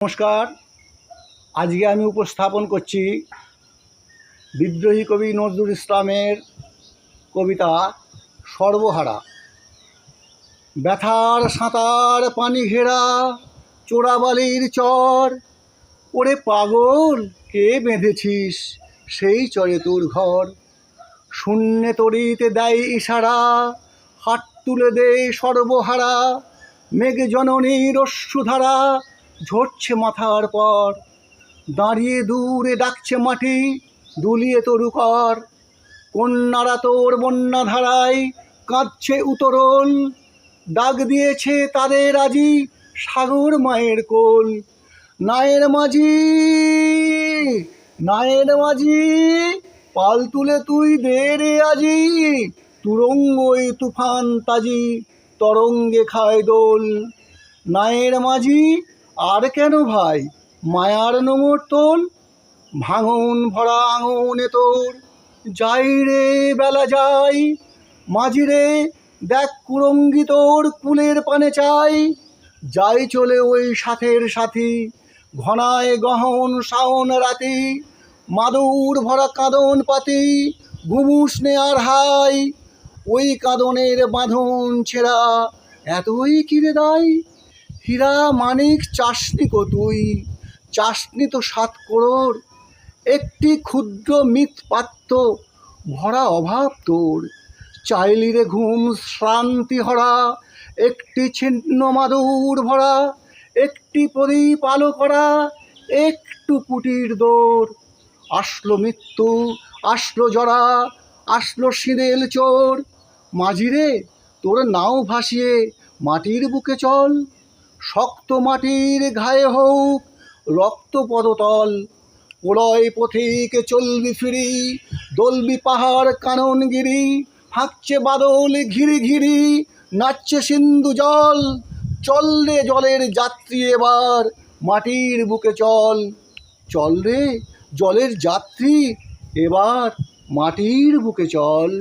নমস্কার। আজকে আমি উপস্থাপন করছি বিদ্রোহী কবি নজরুল ইসলামের কবিতা সর্বহারা। ব্যথার সাঁতার পানি ঘেরা, চোরাবালির চর, ওরে পাগল, কে বেঁধেছিস সেই চরে তোর ঘর? শূন্যে তরিতে দেয় ইশারা, হাত তুলে দেয় সর্বহারা, মেঘ জননীর অশ্রুধারা ঝরছে মাথার পর। দাঁড়িয়ে দূরে ডাকছে মাটি, দুলিয়ে তরু কর। কন্যারা তোর বন্যা ধারায় কাঁদছে উতরল ডাক দিয়েছে তাদের আজি সাগর মায়ের কোল। নায়ের মাঝি নায়ের মাঝি, পাল তুলে তুই দে রে আজি। তুরঙ্গই তুফান তাজি, তরঙ্গে খায় দোল। নায়ের মাঝি আর কেন ভাই? মায়ার নোমর তোল, ভাঙন ভরা আঙনে তোর। যাই রে বেলা যাই, মাঝি রে দেখ কুরঙ্গি তোর কুলের পানে চাই। যাই চলে ওই সাথের সাথী, ঘনায় গহন শাওন রাতি, মাদুর ভরা কাঁদন পাতি, ঘুমুস নে আর হাই। ওই কাঁদনের বাঁধন ছেঁড়া এতই কিরে দায় হীরা মানিক চাসনি কো তুই? চাসনি তো সাত করোড় একটি ক্ষুদ্র মিত পাত্র, ভরা অভাব তোর। চাইলি রে ঘুম শ্রান্তি হরা, একটি ছিন্ন মাদুর ভরা, একটি প্রদীপ আলো করা, একটু কুটির দৌড়। আসলো মৃত্যু, আসলো জরা, আসলো সিঁদেল চোর। মাঝিরে তোর নাও ভাসিয়ে মাটির বুকে চল। শক্ত মাটির ঘায়ে হোক, রক্ত পদতল প্রলয় পথিক চলবি ফিরি, দলবি পাহাড় কাননগিরি, হাঁকছে বাদল ঘিরি ঘিরি, নাচছে সিন্ধু জল, চল রে জলের যাত্রী এবার, মাটির বুকে চল। চল রে জলের যাত্রী এবার, মাটির বুকে চল।